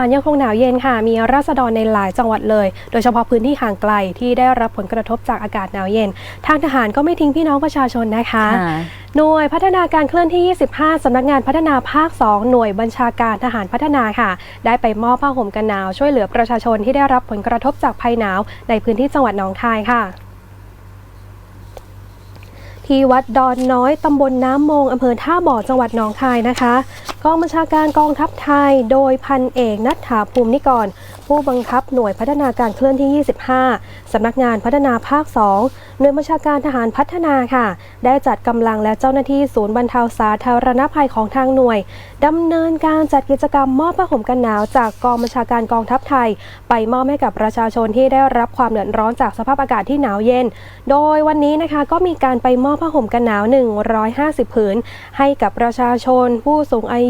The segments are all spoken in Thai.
านยังคงหนาวเย็นค่ะ มีราษฎรในหลายจังหวัดเลย โดยเฉพาะพื้นที่ห่างไกลที่ได้รับผลกระทบจากอากาศหนาวเย็น ทางทหารก็ไม่ทิ้งพี่น้องประชาชนนะคะค่ะหน่วยพัฒนาการเคลื่อนที่ 25 สำนักงานพัฒนาภาค 2 หน่วยบัญชาการทหารพัฒนาค่ะ ได้ไปมอบผ้าห่มกันหนาวช่วยเหลือประชาชนที่ได้รับผลกระทบจากภัยหนาวในพื้นที่จังหวัดหนองคายค่ะที่วัดดอนน้อย ตำบลน้ำมงอำเภอท่าบ่อ จังหวัดหนองคายนะคะ กองบัญชาการกองทัพไทย โดยพันเอกนัฐถาภูมินิกร ผู้บังคับหน่วยพัฒนาการเคลื่อนที่ 25 สำนักงานพัฒนาภาค 2 หน่วยบัญชาการทหารพัฒนาค่ะ ได้จัดกำลังและเจ้าหน้าที่ศูนย์บรรเทาสาธารณภัยของทางหน่วยดำเนินการจัดกิจกรรมมอบผ้าห่มกันหนาว จากกองบัญชาการกองทัพไทย ไปมอบให้กับประชาชนที่ได้รับความเดือดร้อนจากสภาพอากาศที่หนาวเย็น โดยวันนี้นะคะก็มีการไปมอบผ้าห่มกันหนาว 150 ผืน ให้กับประชาชนผู้สูงอายุ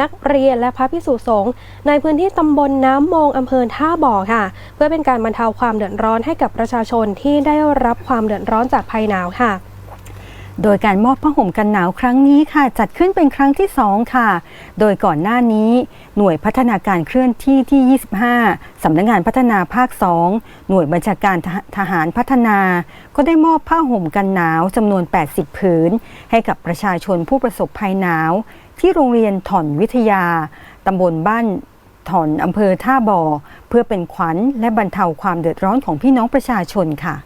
นักเรียนและพระพิสุสงฆ์ในพื้นที่ตำบลน้ำมงอำเภอท่าบ่อค่ะ เพื่อเป็นการบรรเทาความเดือดร้อนให้กับประชาชนที่ได้รับความเดือดร้อนจากภัยหนาวค่ะ โดยการมอบผ้าห่มกันหนาวครั้งนี้ค่ะ จัดขึ้นเป็นครั้งที่ 2 ค่ะ โดยก่อนหน้านี้ หน่วยพัฒนาการเคลื่อนที่ที่ 25 สำนักงานพัฒนาภาค 2 หน่วยบัญชาการทหทหารพัฒนา ก็ได้มอบผ้าห่มกันหนาวจำนวน 80 ผืน ให้กับประชาชนผู้ประสบภัยหนาว ที่โรงเรียนถ่อนวิทยาตำบลบ้านถ่อนอำเภอท่าบ่อ เพื่อเป็นขวัญและบรรเทาความเดือดร้อนของพี่น้องประชาชนค่ะ